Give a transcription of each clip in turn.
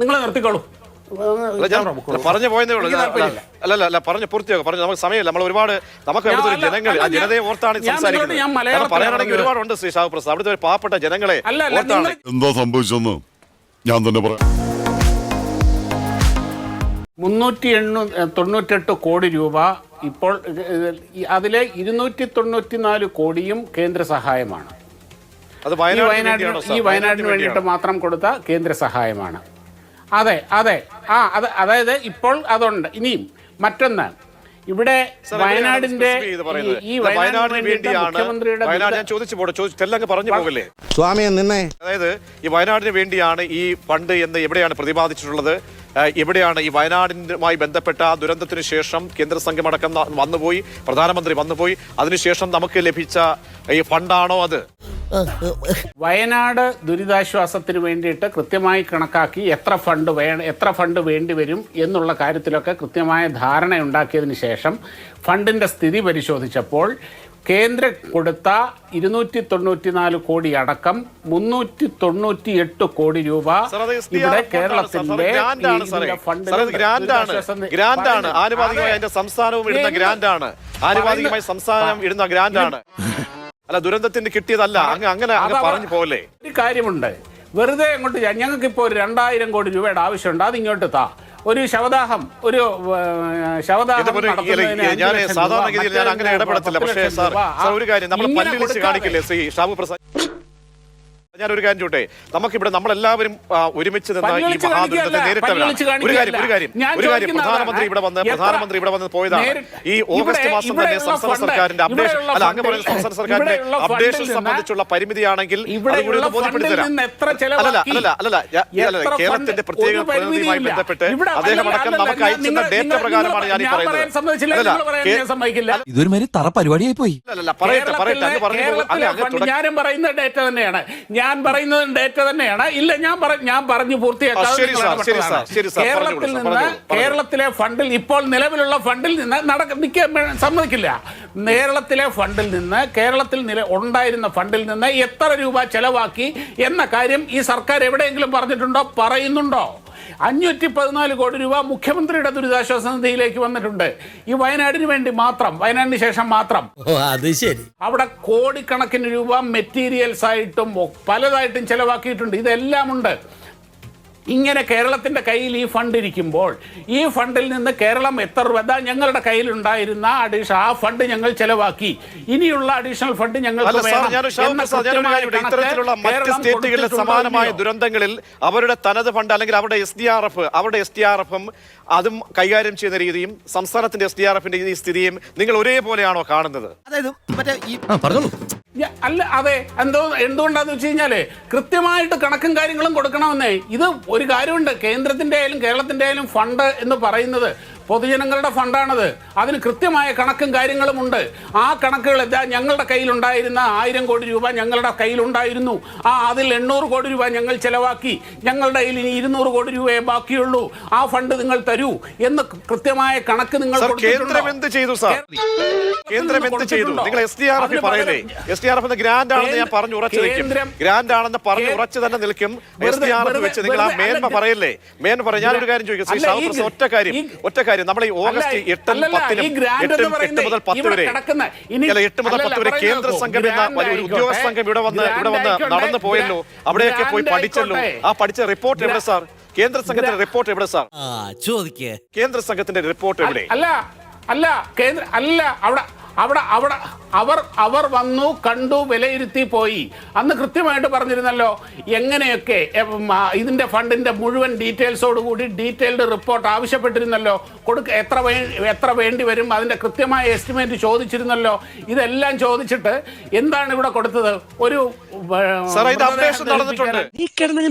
നിങ്ങൾ നിർത്തിക്കോളൂ അല്ല, ഞാൻ പറഞ്ഞു പോയതേ ഉള്ളൂ. എനിക്ക് താല്പര്യമില്ല. അല്ല അല്ല അല്ല പറഞ്ഞു പൂർത്തിയാക്കുക പറഞ്ഞു നമുക്ക് സമയമില്ല. നമ്മൾ ഒരുപാട് നമുക്ക് അവിടുത്തെ ഒരു അല്ല, ജനങ്ങൾ അല്ല, ആ ജനതയെ ഓർത്താണ് ഞാൻ സംസാരിക്കുന്നത്. നിങ്ങളോട് ഞാൻ കാരണം മലയാളത്തിലാണ് പറയാനാണെങ്കിൽ പറഞ്ഞത്. ഒരുപാടുണ്ട് ശ്രീ ഷാഹു പ്രസാദ്. അവിടുത്തെ ഒരു പാവപ്പെട്ട ജനങ്ങളെ അല്ല അല്ല ഓർത്താണ്. നിങ്ങൾ എന്താ സംഭവിച്ചെന്ന് ഞാൻ തന്നെ പറയാം. മുന്നൂറ്റി എണ്ണൂ തൊണ്ണൂറ്റെട്ട് കോടി രൂപ ഇപ്പോൾ അതിലെ ഇരുന്നൂറ്റി തൊണ്ണൂറ്റി നാല് കോടിയും കേന്ദ്ര സഹായമാണ്. അത് ഈ വയനാടിന് വയനാടിന് ഈ സാർ? വയനാടിന് വേണ്ടിയിട്ട് മാത്രം കൊടുത്ത കേന്ദ്ര സഹായമാണ്. അതെ അതെ. ആ അത് അതായത് ഇപ്പോൾ അതുണ്ട്. ഇനിയും മറ്റൊന്ന്. ഇവിടെ വയനാടിന്റെ? ഈ- വയനാടിന് വേണ്ടിയാണ്. വയനാട് ഞാൻ ചോദിച്ചു പോട്ടെ പറഞ്ഞു പോകല്ലേ? സ്വാമിയെ നിന്നെ. അതായത് ഈ വയനാടിന് വേണ്ടിയാണ് ഈ ഫണ്ട് എന്ന് എവിടെയാണ് പ്രതിപാദിച്ചിട്ടുള്ളത്? എവിടെയാണ് ഈ വയനാടിനുമായി ബന്ധപ്പെട്ട ആ ദുരന്തത്തിന് ശേഷം കേന്ദ്ര സംഘമടക്കം അടക്കം വന്നുപോയി പ്രധാനമന്ത്രി വന്നുപോയി അതിനുശേഷം നമുക്ക് ലഭിച്ച ഈ ഫണ്ടാണോ അത്? വയനാട് ദുരിതാശ്വാസത്തിന് വേണ്ടിയിട്ട് കൃത്യമായി കണക്കാക്കി എത്ര ഫണ്ട് എത്ര ഫണ്ട് വേണ്ടി വരും എന്നുള്ള കാര്യത്തിലൊക്കെ കൃത്യമായ ധാരണ ഉണ്ടാക്കിയതിന് ശേഷം ഫണ്ടിന്റെ സ്ഥിതി പരിശോധിച്ചപ്പോൾ കേന്ദ്രം കൊടുത്ത ഇരുന്നൂറ്റി തൊണ്ണൂറ്റി നാല് കോടി അടക്കം മുന്നൂറ്റി തൊണ്ണൂറ്റി എട്ട് കോടി രൂപ ഇവിടെ. കേരളത്തിന്റെ ഗ്രാൻഡാണ്. ആനുപാതികമായി. സംസ്ഥാനവും ഇടുന്ന? ഗ്രാൻഡാണ് ആനുപാതികമായി സംസ്ഥാനം ഇടുന്ന ഗ്രാൻഡാണ് അല്ല ദുരന്തത്തിന് കിട്ടിയതല്ല. അങ്ങ് അങ്ങനെ അങ്ങ് പറഞ്ഞു പോലെ ഒരു കാര്യമുണ്ട്. വെറുതെ അങ്ങോട്ട് ഞങ്ങൾക്ക് ഇപ്പോൾ ഒരു രണ്ടായിരം കോടി രൂപയുടെ ആവശ്യമുണ്ട്. അത് ഇങ്ങോട്ട് താ. ഒരു ശവദാഹം ഒരു ശവദാഹം ഞാൻ സാധാരണഗതിയിൽ ഞാൻ അങ്ങനെ ഇടപെടത്തില്ല. പക്ഷേ സാർ ഒരു കാര്യം നമ്മൾ ഇങ്ങനെ പല്ലിളിച്ച് കൊടുക്കാതെ. കാണിക്കില്ലേ ശ്രീ ഷാബു പ്രസാദ്? ഞാൻ ഒരു കാര്യം ചോട്ടെ നമുക്കിവിടെ നമ്മളെല്ലാവരും ഒരുമിച്ച് നിന്ന് ഈ മഹാദുരന്തത്തെ നേരിട്ടവരാണ് ഒരു കാര്യം ഒരു കാര്യം ഒരു കാര്യം. പ്രധാനമന്ത്രി. ഇവിടെ വന്ന് പ്രധാനമന്ത്രി ഇവിടെ വന്ന് പോയതാണ്. ഈ ഓഗസ്റ്റ് മാസം തന്നെ സംസ്ഥാന സർക്കാരിന്റെ അപ്ഡേഷൻ അല്ല അങ്ങ് പറയുന്ന സംസ്ഥാന സർക്കാരിന്റെ അപ്ഡേഷൻ സംബന്ധിച്ചുള്ള പരിമിതിയാണെങ്കിൽ കേരളത്തിന്റെ പ്രത്യേക പ്രതിനിധിയുമായി. ബന്ധപ്പെട്ട് അദ്ദേഹം അടക്കം നമുക്ക് അയച്ചുന്ന ഡേറ്റ പ്രകാരമാണ് ഞാൻ ഈ പറയുന്നത്. ഇതൊരു മാതിരി തറ പരിപാടിയായി പോയി അല്ലല്ല പറയട്ടെ പറയട്ടെ അങ്ങ് പറഞ്ഞു. അങ്ങ് ഞാനും പറയുന്ന ഡേറ്റ തന്നെയാണ്. ഞാൻ പറയുന്നത് ഡേറ്റ തന്നെയാണ്. ഇല്ല ഞാൻ ഞാൻ പറഞ്ഞു പൂർത്തിയാക്കാതെ കേരളത്തിൽ നിന്ന്. കേരളത്തിലെ ഫണ്ടിൽ ഇപ്പോൾ നിലവിലുള്ള ഫണ്ടിൽ നിന്ന് നടക്ക സമ്മതിക്കില്ല. കേരളത്തിലെ ഫണ്ടിൽ നിന്ന് കേരളത്തിൽ നില ഉണ്ടായിരുന്ന ഫണ്ടിൽ നിന്ന് എത്ര രൂപ ചെലവാക്കി എന്ന കാര്യം ഈ സർക്കാർ എവിടെയെങ്കിലും പറഞ്ഞിട്ടുണ്ടോ? പറയുന്നുണ്ടോ? അഞ്ഞൂറ്റി പതിനാല് കോടി രൂപ മുഖ്യമന്ത്രിയുടെ ദുരിതാശ്വാസ നിധിയിലേക്ക് വന്നിട്ടുണ്ട്. ഈ വയനാടിന് വേണ്ടി മാത്രം വയനാടിന് ശേഷം മാത്രം. അത് ശരി. അവിടെ കോടിക്കണക്കിന് രൂപ മെറ്റീരിയൽസ് ആയിട്ടും പലതായിട്ടും ചെലവാക്കിയിട്ടുണ്ട്. ഇതെല്ലാം ഉണ്ട് ഇങ്ങനെ കേരളത്തിന്റെ കയ്യിൽ ഈ ഫണ്ട് ഇരിക്കുമ്പോൾ ഈ ഫണ്ടിൽ നിന്ന് കേരളം എത്ര രൂപ ഞങ്ങളുടെ കയ്യിലുണ്ടായിരുന്ന അഡീഷ ആ ഫണ്ട് ഞങ്ങൾ ചെലവാക്കി. ഇനിയുള്ള അഡീഷണൽ ഫണ്ട് ഞങ്ങൾ ഇത്തരത്തിലുള്ള മറ്റ് സ്റ്റേറ്റുകളിലെ സമാനമായ ദുരന്തങ്ങളിൽ അവരുടെ തനത് ഫണ്ട് അല്ലെങ്കിൽ അവരുടെ എസ് ഡി ആർ എഫ് അവരുടെ എസ് ഡി ആർ എഫും അതും കൈകാര്യം ചെയ്യുന്ന രീതിയും സംസ്ഥാനത്തിന്റെ എസ് ഡി ആർ എഫിന്റെ ഈ സ്ഥിതിയും നിങ്ങൾ ഒരേപോലെയാണോ കാണുന്നത്? അതായത് മറ്റേ ഈ അല്ല അതെ എന്തോ എന്തുകൊണ്ടാന്ന് വെച്ച് കഴിഞ്ഞാൽ കൃത്യമായിട്ട് കണക്കും കാര്യങ്ങളും കൊടുക്കണമെന്നേ ഇത് ഒരു കാര്യമുണ്ട്. കേന്ദ്രത്തിന്റെ ആയാലും കേരളത്തിന്റെ ആയാലും ഫണ്ട് എന്ന് പറയുന്നത് പൊതുജനങ്ങളുടെ ഫണ്ടാണത്. അതിന് കൃത്യമായ കണക്കും കാര്യങ്ങളും ഉണ്ട്. ആ കണക്കുകൾ എന്താ? ഞങ്ങളുടെ കയ്യിലുണ്ടായിരുന്ന ആയിരം കോടി രൂപ ഞങ്ങളുടെ കയ്യിലുണ്ടായിരുന്നു. ആ അതിൽ എണ്ണൂറ് കോടി രൂപ ഞങ്ങൾ ചെലവാക്കി. ഞങ്ങളുടെ കയ്യിൽ ഇനി ഇരുന്നൂറ് കോടി രൂപയെ ബാക്കിയുള്ളൂ. ആ ഫണ്ട് നിങ്ങൾ തരൂ എന്ന് കൃത്യമായ കണക്ക് നിങ്ങൾ? കേന്ദ്രം എന്ത് ചെയ്തു സാർ? കേന്ദ്രം എന്ത് ചെയ്തു? നിങ്ങൾ എസ് ഡി ആർ എഫ് അതിന് S D R F grant ആണെന്ന് ഞാൻ പറഞ്ഞു ഉറച്ചു നിൽക്കും ഗ്രാൻഡ് ആണെന്ന് പറഞ്ഞു ഉറച്ചു തന്നെ നിൽക്കും. എസ് ഡി ആർ എഫ് വെച്ച് നിങ്ങൾ ആ വെറുതെ- മേന്മ അല്ല, പറയല്ലേ? മേന്മ പറയാം ഞാനൊരു കാര്യം ചോദിക്കും. ശ്രീ ഒറ്റ കാര്യം. ഒറ്റ കാര്യം. നമ്മൾ ഈ ഓഗസ്റ്റ് എട്ടും പത്തിനും ഈ ഗ്രാൻഡ് എന്ന് എട്ടും മുതൽ പത്ത് വരെ ഇനി- അല്ല എട്ട് മുതൽ പത്ത് വരെ കേന്ദ്ര. സംഘം എന്ന ഒരു ഉദ്യോഗസ്ഥ. സംഘം ഇവിടെ വന്ന് ഇവിടെ വന്ന് നടന്നു പോയല്ലോ. അവിടെയൊക്കെ പോയി പഠിച്ചല്ലോ. ആ പഠിച്ച റിപ്പോർട്ട് എവിടെ സാർ കേന്ദ്ര സംഘത്തിന്റെ റിപ്പോർട്ട് എവിടെ സാർ ആ ചോദിക്കേ. കേന്ദ്ര സംഘത്തിന്റെ റിപ്പോർട്ട് എവിടെ? അല്ല അല്ല കേന്ദ്ര അല്ല അവിടെ അവിടെ അവിടെ അവർ അവർ വന്നു കണ്ടു വിലയിരുത്തി പോയി. അന്ന് കൃത്യമായിട്ട് പറഞ്ഞിരുന്നല്ലോ എങ്ങനെയൊക്കെ ഇതിന്റെ ഫണ്ടിന്റെ ഇതിന്റെ ഫണ്ടിന്റെ മുഴുവൻ ഡീറ്റെയിൽസോട് കൂടി ഡീറ്റെയിൽഡ് റിപ്പോർട്ട് ആവശ്യപ്പെട്ടിരുന്നല്ലോ കൊടുക്ക എത്ര വേ എത്ര വേണ്ടി വരും അതിന്റെ കൃത്യമായ എസ്റ്റിമേറ്റ് ചോദിച്ചിരുന്നല്ലോ ഇതെല്ലാം ചോദിച്ചിട്ട് എന്താണ് ഇവിടെ കൊടുത്തത്? ഒരു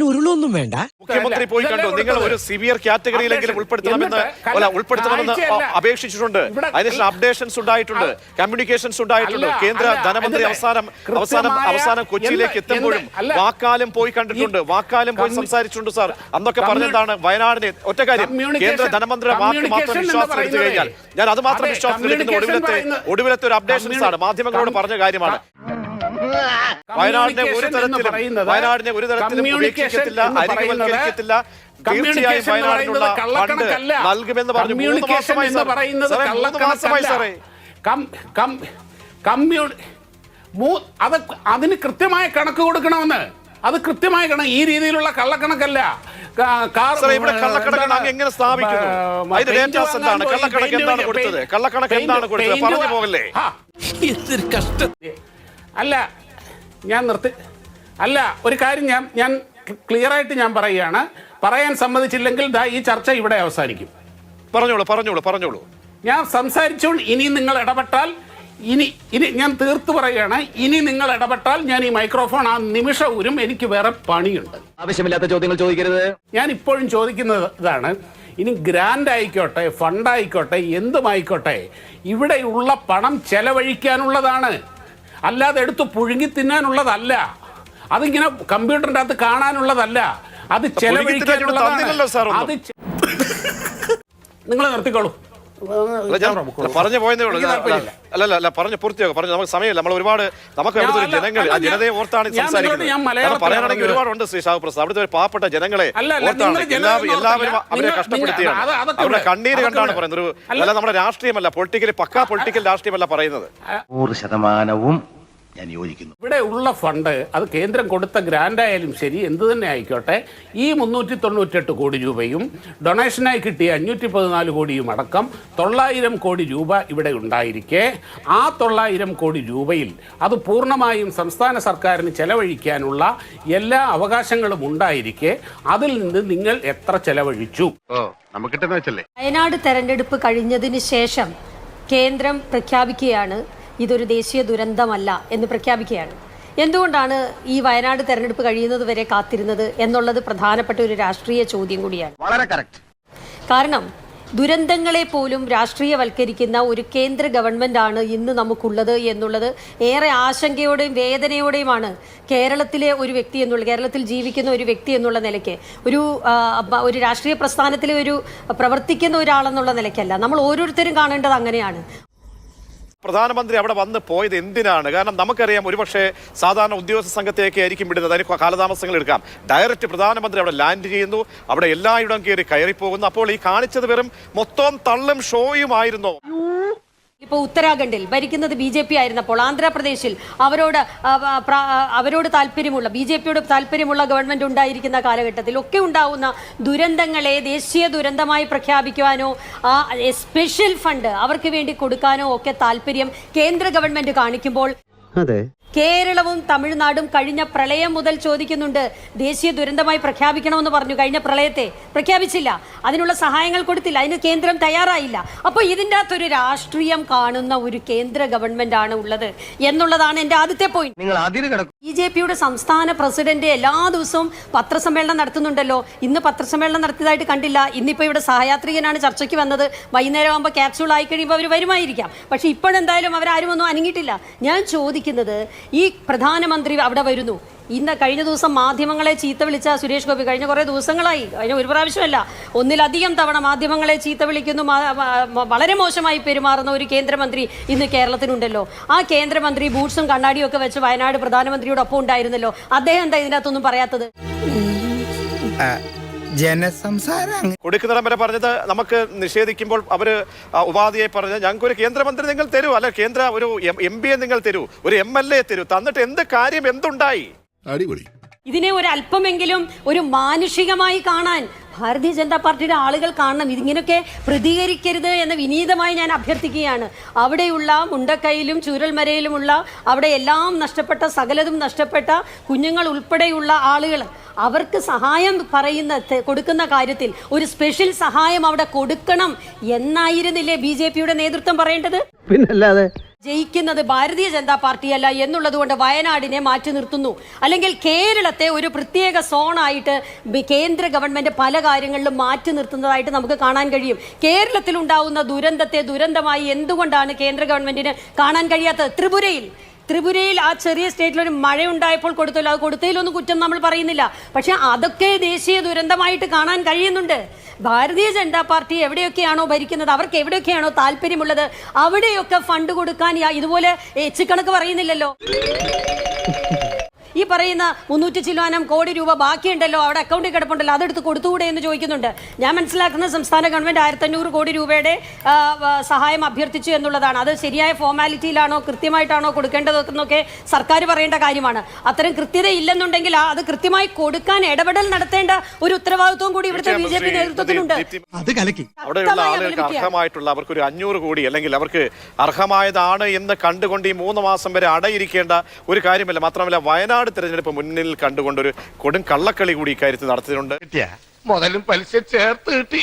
ഉരുളൊന്നും വേണ്ട. മുഖ്യമന്ത്രി പോയി കണ്ടു. നിങ്ങൾ ഒരു? സിവിയർ കാറ്റഗറിയിലെങ്കിലും. ഉൾപ്പെടുത്തണമെന്ന് ഉൾപ്പെടുത്തണമെന്ന്. അപേക്ഷിച്ചിട്ടുണ്ട്. അതിനുശേഷം അപ്ഡേഷൻസ് ഉണ്ടായിട്ടുണ്ട്. കമ്മ്യൂണിക്കേഷൻസ് ഉണ്ടായിട്ടുണ്ട് കേന്ദ്ര ധനമന്ത്രി അവസാനം അവസാനം അവസാനം കൊച്ചിയിലേക്ക് എത്തുമ്പോഴും വാക്കാലം പോയി കണ്ടിട്ടുണ്ട്. വാക്കാലം പോയി സംസാരിച്ചിട്ടുണ്ട് സാർ. അന്നൊക്കെ പറഞ്ഞതാണ് വയനാടിനെ ഒറ്റ കാര്യം കേന്ദ്ര ധനമന്ത്രിയുടെ വാക്ക് മാത്രം വിശ്വാസം എടുത്തു കഴിഞ്ഞാൽ ഞാൻ അത് മാത്രം വിശ്വാസം എടുക്കുന്നു ഒടുവിലത്തെ ഒടുവിലത്തെ ഒരു അപ്ഡേഷൻസ് ആണ് മാധ്യമങ്ങളോട് പറഞ്ഞ കാര്യമാണ്. വയനാടിനെ ഒരു തരത്തിലും വയനാടിനെ ഒരു തരത്തിലും ഉപേക്ഷിക്കത്തില്ല അരികവൽക്കരിക്കത്തില്ല തീർച്ചയായും കമ്മ്യൂണിക്കേഷൻ വയനാടിനുള്ള ഫണ്ട് നൽകുമെന്ന് പറഞ്ഞു. മൂന്ന് മാസമായി സാറേ, മൂന്ന് മാസമായി സാറേ. കം- കം- കമ്മ്യൂണി മൂ- അത് അതിന് കൃത്യമായ കണക്ക് കൊടുക്കണമെന്ന് അത് കൃത്യമായ കണക്ക് ഈ രീതിയിലുള്ള കള്ളക്കണക്കല്ല ഇവിടെ കള്ളക്കണക്ക്? എങ്ങനെ സ്ഥാപിക്കുന്നു? അതിന്റെ ഡേറ്റാസ് എന്താണ്? കള്ളക്കണക്ക് എന്താണ് കൊടുത്തത്? കള്ളക്കണക്ക് എന്താണ് കൊടുത്തത്? പറഞ്ഞു പോകല്ലേ? എന്തൊരു കഷ്ടം അല്ല ഞാൻ നിർത്തി അല്ല ഒരു കാര്യം ഞാൻ ഞാൻ ക്ലിയർ ആയിട്ട് ഞാൻ പറയുകയാണ് പറയാൻ സമ്മതിച്ചില്ലെങ്കിൽ ദാ ഈ ചർച്ച ഇവിടെ അവസാനിക്കും പറഞ്ഞോളൂ പറഞ്ഞോളൂ പറഞ്ഞോളൂ ഞാൻ സംസാരിച്ചോൾ ഇനി നിങ്ങൾ ഇടപെട്ടാൽ ഇനി ഇനി ഞാൻ തീർത്തു പറയുകയാണ് ഇനി നിങ്ങൾ ഇടപെട്ടാൽ ഞാൻ ഈ മൈക്രോഫോൺ ആ നിമിഷവും എനിക്ക് വേറെ പണിയുണ്ട്. ആവശ്യമില്ലാത്ത ചോദ്യങ്ങൾ ചോദിക്കരുത്. ഞാൻ ഇപ്പോഴും ചോദിക്കുന്നത് ഇതാണ് ഇനി ഗ്രാൻഡ് ആയിക്കോട്ടെ ഫണ്ട് ആയിക്കോട്ടെ എന്തുമായിക്കോട്ടെ ഇവിടെയുള്ള പണം ചെലവഴിക്കാനുള്ളതാണ്. അല്ലാതെ എടുത്ത് പുഴുങ്ങി തിന്നാനുള്ളതല്ല. അതിങ്ങനെ കമ്പ്യൂട്ടറിന്റെ അകത്ത് കാണാനുള്ളതല്ല. അത് ചെലവഴിക്കാനുള്ളതാണ്. അത് നിങ്ങൾ നിർത്തിക്കോളൂ. അല്ല, ഞാൻ പറഞ്ഞു പോയതേ ഉള്ളൂ. അല്ലല്ല അല്ല അല്ല അല്ല പറഞ്ഞു പൂർത്തിയാക്കും. പറഞ്ഞു നമുക്ക് സമയമില്ല. നമ്മൾ ഒരുപാട് നമുക്ക് അവിടുത്തെ ഒരു ജനങ്ങൾ ആ ജനതയെ ഓർത്താണ് ഞാൻ സംസാരിക്കുന്നത്. പറയാനാണെങ്കിൽ ഒരുപാടുണ്ട് ശ്രീ ഷാഹു പ്രസാദ്. അവിടുത്തെ ഒരു പാവപ്പെട്ട ജനങ്ങളെ ഓർത്താണ് എല്ലാവരും എല്ലാവരും അവരെ കഷ്ടപ്പെടുത്തിയാണ്. അവരുടെ കണ്ണീര് കണ്ടാണ് പറയുന്നത്. ഒരു അല്ല. അല്ല നമ്മുടെ രാഷ്ട്രീയമല്ല പൊളിറ്റിക്കലി പക്കാ പൊളിറ്റിക്കൽ രാഷ്ട്രീയമല്ല പറയുന്നത്. നൂറ് ശതമാനവും ഞാൻ യോജിക്കുന്നു. ഇവിടെ ഉള്ള ഫണ്ട് അത് കേന്ദ്രം കൊടുത്ത ഗ്രാൻഡ് ആയാലും ശരി എന്ത് തന്നെ ആയിക്കോട്ടെ ഈ മുന്നൂറ്റി തൊണ്ണൂറ്റെട്ട് കോടി രൂപയും ഡൊണേഷനായി കിട്ടിയ അഞ്ഞൂറ്റി പതിനാല് കോടിയും അടക്കം തൊള്ളായിരം കോടി രൂപ ഇവിടെ ഉണ്ടായിരിക്കെ. ആ തൊള്ളായിരം കോടി രൂപയിൽ അത് പൂർണമായും സംസ്ഥാന സർക്കാരിന് ചെലവഴിക്കാനുള്ള എല്ലാ അവകാശങ്ങളും ഉണ്ടായിരിക്കെ. അതിൽ നിന്ന് നിങ്ങൾ എത്ര ചെലവഴിച്ചു? വയനാട് തെരഞ്ഞെടുപ്പ് കഴിഞ്ഞതിന് ശേഷം കേന്ദ്രം പ്രഖ്യാപിക്കുകയാണ്. ഇതൊരു ദേശീയ ദുരന്തമല്ല എന്ന് പ്രഖ്യാപിക്കുകയാണ്. എന്തുകൊണ്ടാണ് ഈ വയനാട് തെരഞ്ഞെടുപ്പ് കഴിയുന്നത് വരെ കാത്തിരുന്നത് എന്നുള്ളത് പ്രധാനപ്പെട്ട ഒരു രാഷ്ട്രീയ ചോദ്യം കൂടിയാണ്. വളരെ കറക്റ്റ് കാരണം ദുരന്തങ്ങളെ പോലും രാഷ്ട്രീയവൽക്കരിക്കുന്ന ഒരു കേന്ദ്ര ഗവൺമെന്റ് ആണ് ഇന്ന് നമുക്കുള്ളത് എന്നുള്ളത് ഏറെ ആശങ്കയോടെയും വേദനയോടെയുമാണ് കേരളത്തിലെ ഒരു വ്യക്തി എന്നുള്ള കേരളത്തിൽ ജീവിക്കുന്ന ഒരു വ്യക്തി എന്നുള്ള നിലയ്ക്ക്. ഒരു ഒരു രാഷ്ട്രീയ പ്രസ്ഥാനത്തിലെ ഒരു പ്രവർത്തിക്കുന്ന ഒരാളെന്നുള്ള നിലയ്ക്കല്ല. നമ്മൾ ഓരോരുത്തരും കാണേണ്ടത് അങ്ങനെയാണ്. പ്രധാനമന്ത്രി അവിടെ വന്ന് പോയത് എന്തിനാണ്? കാരണം നമുക്കറിയാം ഒരുപക്ഷെ സാധാരണ ഉദ്യോഗസ്ഥ സംഘത്തേക്ക് ആയിരിക്കും വിടുന്നത്. അതിന് കാലതാമസങ്ങൾ എടുക്കാം. ഡയറക്റ്റ് പ്രധാനമന്ത്രി അവിടെ ലാൻഡ് ചെയ്യുന്നു. അവിടെ എല്ലായിടം കയറി കയറിപ്പോകുന്നു. അപ്പോൾ ഈ കാണിച്ചത് വെറും മൊത്തം തള്ളും ഷോയുമായിരുന്നു ഇപ്പോൾ ഉത്തരാഖണ്ഡിൽ ഭരിക്കുന്നത് ബി ജെ പി ആയിരുന്നപ്പോൾ ആന്ധ്രാപ്രദേശിൽ അവരോട് അവരോട് താല്പര്യമുള്ള ബി ജെ പിയോട് താല്പര്യമുള്ള ഗവൺമെന്റ് ഉണ്ടായിരിക്കുന്ന കാലഘട്ടത്തിൽ ഒക്കെ ഉണ്ടാവുന്ന ദുരന്തങ്ങളെ ദേശീയ ദുരന്തമായി പ്രഖ്യാപിക്കുവാനോ ആ സ്പെഷ്യൽ ഫണ്ട് അവർക്ക് വേണ്ടി കൊടുക്കാനോ ഒക്കെ താല്പര്യം കേന്ദ്ര ഗവൺമെന്റ് കാണിക്കുമ്പോൾ അതെ. കേരളവും തമിഴ്നാടും കഴിഞ്ഞ പ്രളയം മുതൽ ചോദിക്കുന്നുണ്ട് ദേശീയ ദുരന്തമായി പ്രഖ്യാപിക്കണമെന്ന് പറഞ്ഞു. കഴിഞ്ഞ പ്രളയത്തെ പ്രഖ്യാപിച്ചില്ല. അതിനുള്ള സഹായങ്ങൾ കൊടുത്തില്ല. അതിന് കേന്ദ്രം തയ്യാറായില്ല. അപ്പോൾ ഇതിന്റെ അകത്തൊരു രാഷ്ട്രീയം കാണുന്ന ഒരു കേന്ദ്ര ഗവൺമെന്റ് ആണ് ഉള്ളത്. എന്നുള്ളതാണ് എന്റെ ആദ്യത്തെ പോയിന്റ് നിങ്ങൾ ബി ജെ പിയുടെ സംസ്ഥാന പ്രസിഡന്റ് എല്ലാ ദിവസവും പത്രസമ്മേളനം നടത്തുന്നുണ്ടല്ലോ. ഇന്ന് പത്രസമ്മേളനം നടത്തിയതായിട്ട് കണ്ടില്ല. ഇന്നിപ്പോൾ ഇവിടെ സഹയാത്രികനാണ് ചർച്ചയ്ക്ക് വന്നത്. വൈകുന്നേരം ആകുമ്പോൾ ക്യാപ്സ്യൂൾ ആയി കഴിയുമ്പോൾ അവർ വരുമായിരിക്കാം. പക്ഷേ ഇപ്പോഴെന്തായാലും അവരാരും ഒന്നും അനങ്ങിയിട്ടില്ല. ഞാൻ ചോദിക്കുന്നത് ഈ പ്രധാനമന്ത്രി അവിടെ വരുന്നു. ഇന്ന് കഴിഞ്ഞ ദിവസം മാധ്യമങ്ങളെ ചീത്ത വിളിച്ച സുരേഷ് ഗോപി കഴിഞ്ഞ കുറേ ദിവസങ്ങളായി. കഴിഞ്ഞ ഒരു പ്രാവശ്യമല്ല. ഒന്നിലധികം തവണ മാധ്യമങ്ങളെ ചീത്ത വിളിക്കുന്നു വളരെ മോശമായി പെരുമാറുന്ന ഒരു കേന്ദ്രമന്ത്രി ഇന്ന് കേരളത്തിനുണ്ടല്ലോ. ആ കേന്ദ്രമന്ത്രി ബൂട്ട്സും കണ്ണാടിയും ഒക്കെ വെച്ച് വയനാട് പ്രധാനമന്ത്രിയോടൊപ്പം ഉണ്ടായിരുന്നല്ലോ. അദ്ദേഹം എന്താ ഇതിനകത്തൊന്നും പറയാത്തത്? ജനസംസാരം കൊടുക്കുന്നിടം വരെ പറഞ്ഞത് നമുക്ക് നിഷേധിക്കുമ്പോൾ അവർ ഉപാധിയായി ഉപാധിയെ പറഞ്ഞ് ഞങ്ങൾക്ക് ഒരു കേന്ദ്രമന്ത്രി നിങ്ങൾ തരൂ. അല്ല കേന്ദ്ര ഒരു എം പിയെ നിങ്ങൾ തരൂ. ഒരു എം എൽ എ തരൂ. തന്നിട്ട് എന്ത് കാര്യം എന്തുണ്ടായി? അടിപൊളി. ഇതിനെ ഒരു അല്പമെങ്കിലും ഒരു മാനുഷികമായി കാണാൻ ഭാരതീയ ജനതാ പാർട്ടിയുടെ ആളുകൾ കാണണം. ഇതിങ്ങനെയൊക്കെ പ്രതികരിക്കരുത് എന്ന് വിനീതമായി ഞാൻ അഭ്യർത്ഥിക്കുകയാണ്. അവിടെയുള്ള മുണ്ടക്കൈയിലും ചൂരൽമരയിലുമുള്ള അവിടെ എല്ലാം നഷ്ടപ്പെട്ട സകലതും നഷ്ടപ്പെട്ട കുഞ്ഞുങ്ങൾ ഉൾപ്പെടെയുള്ള ആളുകൾ അവർക്ക് സഹായം പറയുന്ന കൊടുക്കുന്ന കാര്യത്തിൽ ഒരു സ്പെഷ്യൽ സഹായം അവിടെ കൊടുക്കണം എന്നായിരുന്നില്ലേ ബി ജെ പിയുടെ നേതൃത്വം പറയേണ്ടത്? പിന്നല്ലാതെ ജയിക്കുന്നത് ഭാരതീയ ജനതാ പാർട്ടിയല്ല എന്നുള്ളത് കൊണ്ട് വയനാടിനെ മാറ്റി നിർത്തുന്നു. അല്ലെങ്കിൽ കേരളത്തെ ഒരു പ്രത്യേക സോണായിട്ട് കേന്ദ്ര ഗവൺമെന്റ് പല കാര്യങ്ങളിലും മാറ്റി നിർത്തുന്നതായിട്ട് നമുക്ക് കാണാൻ കഴിയും. കേരളത്തിൽ ഉണ്ടാവുന്ന ദുരന്തത്തെ ദുരന്തമായി എന്തുകൊണ്ടാണ് കേന്ദ്ര ഗവൺമെന്റിന് കാണാൻ കഴിയാത്തത്? ത്രിപുരയിൽ ത്രിപുരയിൽ ആ ചെറിയ സ്റ്റേറ്റിൽ ഒരു മഴ ഉണ്ടായപ്പോൾ കൊടുത്തല്ലോ. അത് കൊടുത്തതിലൊന്നും കുറ്റം നമ്മൾ പറയുന്നില്ല. പക്ഷെ അതൊക്കെ ദേശീയ ദുരന്തമായിട്ട് കാണാൻ കഴിയുന്നുണ്ട്. ഭാരതീയ ജനതാ പാർട്ടി എവിടെയൊക്കെയാണോ ഭരിക്കുന്നത് അവർക്ക് എവിടെയൊക്കെയാണോ താല്പര്യമുള്ളത് അവിടെയൊക്കെ ഫണ്ട് കൊടുക്കാൻ ഇതുപോലെ എച്ചിക്കണക്ക് പറയുന്നില്ലല്ലോ. ഈ പറയുന്ന മുന്നൂറ്റി ചില്ലാനം കോടി രൂപ ബാക്കിയുണ്ടല്ലോ അവിടെ അക്കൗണ്ടിൽ കിടപ്പുണ്ടല്ലോ അതെടുത്ത് കൊടുത്തുകൂടെ എന്ന് ചോദിക്കുന്നുണ്ട്. ഞാൻ മനസ്സിലാക്കുന്നത് സംസ്ഥാന ഗവൺമെന്റ് ആയിരത്തഞ്ഞൂറ് കോടി രൂപയുടെ സഹായം അഭ്യർത്ഥിച്ചു എന്നുള്ളതാണ്. അത് ശരിയായ ഫോർമാലിറ്റിയിലാണോ കൃത്യമായിട്ടാണോ കൊടുക്കേണ്ടതെന്നൊക്കെ സർക്കാർ പറയേണ്ട കാര്യമാണ്. അത്തരം കൃത്യത ഇല്ലെന്നുണ്ടെങ്കിൽ അത് കൃത്യമായി കൊടുക്കാൻ ഇടപെടൽ നടത്തേണ്ട ഒരു ഉത്തരവാദിത്വം കൂടി ഇവിടുത്തെ ബി ജെ പി നേതൃത്വത്തിനുണ്ട്. അത് കലക്കി. അവിടെയുള്ള ആളുകൾക്ക് അർഹമായിട്ടുള്ള അവർക്ക് ഒരു അഞ്ഞൂറ് കോടി അല്ലെങ്കിൽ അവർക്ക് അർഹമായതാണ് എന്ന് കണ്ടുകൊണ്ട് ഈ മൂന്ന് മാസം വരെ അടയിരിക്കേണ്ട ഒരു കാര്യമല്ല. മാത്രമല്ല വയനാട് തെരഞ്ഞെടുപ്പ് മുന്നിൽ കണ്ടുകൊണ്ടൊരു കൊടും കള്ളക്കളി കൂടി ഇക്കാര്യത്തിൽ നടത്തിയിട്ടുണ്ട്. മുതലും പലിശ ചേർത്ത് കിട്ടി.